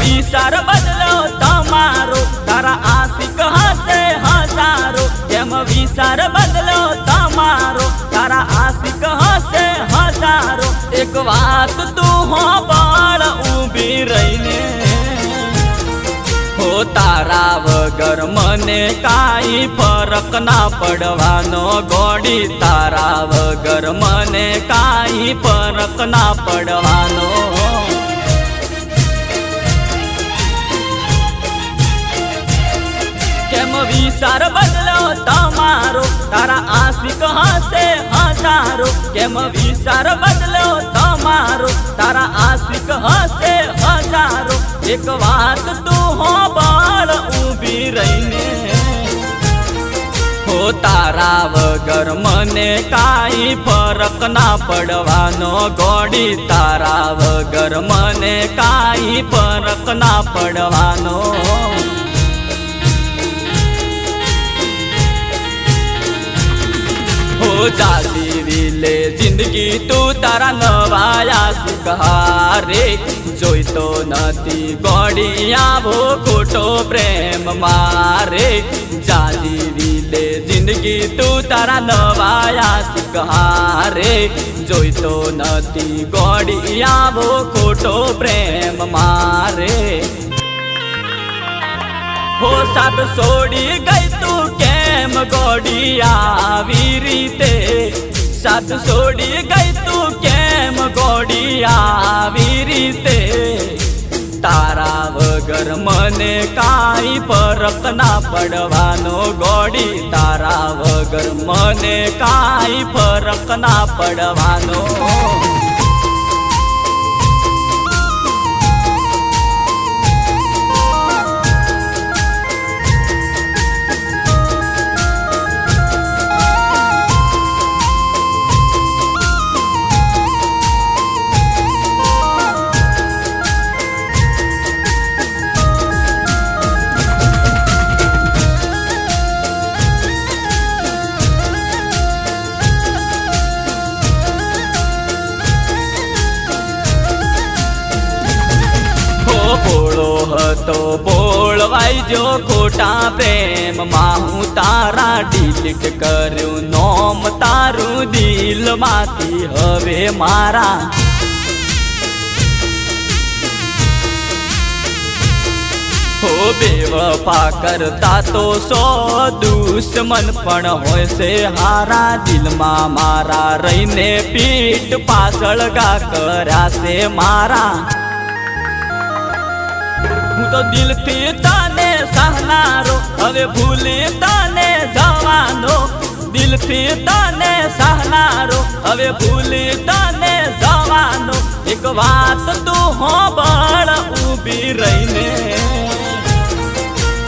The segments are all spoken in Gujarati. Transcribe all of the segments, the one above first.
વિચાર બદલો તમારો. તારા આશિક હશે હજારો. એમ વિચાર બદલો તમારો. તારા આશિક હશે હજારો. એક વાત તું હો બાળ ઊભી રહીને. હો તારા વગર મને કાંઈ ફરક ના પડવાનો. ગોડી તારા વગર મને કાંઈ ફરક ના પડવાનો. વિચાર બદલો તમારો તારા આશિક હશે હજારો કેમ વિચાર બદલો તમારો તારા આશિક હશે હજારો એક વાત તું હો બાળ ઊભી રહીને. હો તારા વગર મને કાંઈ ફરક ના પડવાનો ગોડી. તારા વગર મને કાંઈ ફરક ના પડવાનો. હો જાતી વિલે જિંદગી તું તારા નવાયા સુખારે જોઈતો નથી ગોડી આવો ખોટો પ્રેમ મારે જાતી વિલે જિંદગી તું તારા નવાયા સુખારે જોઈતો નથી ગોડી આવો ખોટો પ્રેમ મારે હો સાત છોડી આવી રીતે સાત છોડી ગઈ તું કેમ ગોડી આવી રીતે? તારા વગર મને કાંઈ પરત ના પડવાનો ગોડી. તારા વગર મને કાંઈ ફરક ના પડવાનો. હતો બોળવાઈ જો ખોટા પ્રેમમાં હું તારા ડિલીટ કર્યું નોમ તારું દિલમાંથી. હવે મારા હો બેવફા કરતા તો સો દુશ્મન પણ હોય છે હારા દિલમાં. મારા રહીને પીઠ પાછળ ગા કર્યા મારા. તો દિલથી તને સહનારો, હવે ભૂલી તને જવાનો. દિલથી તને સહનારો, હવે ભૂલી તને જવાનો. એક વાત તું હો બળ ઊભી રહીને,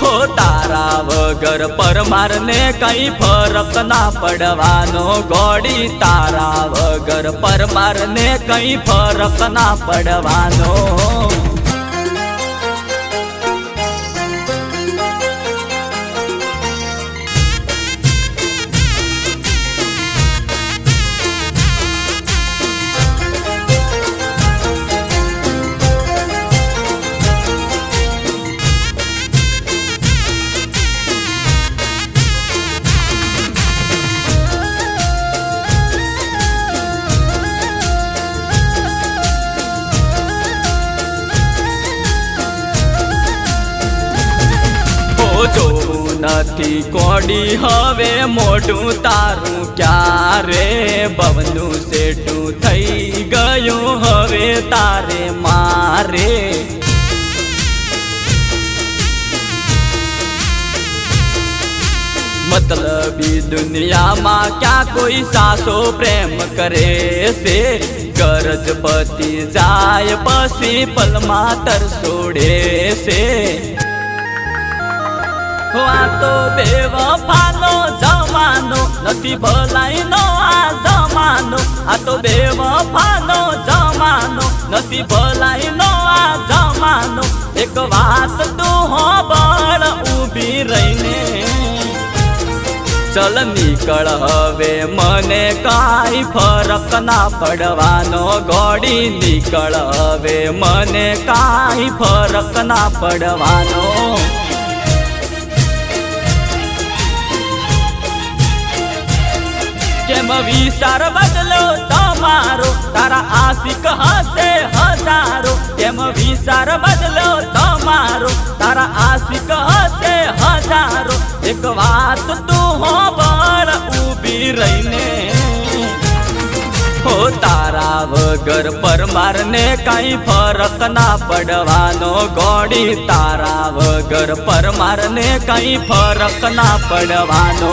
હો તારા વગર પરમારને કઈ ફરક ના પડવાનો. ગોડી તારા વગર પરમારને કઈ ફરક ના પડવાનો. હો જોવું નથી કોડી હવે મોઢું તારું ક્યારે બવનું સેટું થઈ ગયું હવે તારે મારે મતલબી દુનિયામાં ક્યાં કોઈ સાસો પ્રેમ કરે છે ગરજ પતી જાય પછી પલમાં તર છોડે છે હો આ તો બેવફાનો જમાનો, નથી ભલાઈનો આ જમાનો. આ તો બેવફાનો જમાનો, નથી ભલાઈનો આ જમાનો. એક વાત તું હો બળ ઊભી રહીને. ચલ નીકળ હવે, મને કાંઈ ફરક ના પડવાનો. ગોડી નીકળ હવે, મને કાંઈ ફરક ના પડવાનો. વિચાર બદલો તમારો. તારા આશિક હશે હજારો. કેમ વિચાર બદલો તમારો. તારા આશિક હશે હજારો. એક વાત તું હો બળ ઊભી રહીને. હો તારા વગર પરમારને કઈ ફરક ના પડવાનો ગોડી. તારા વગર પરમારને કઈ ફરક ના પડવાનો.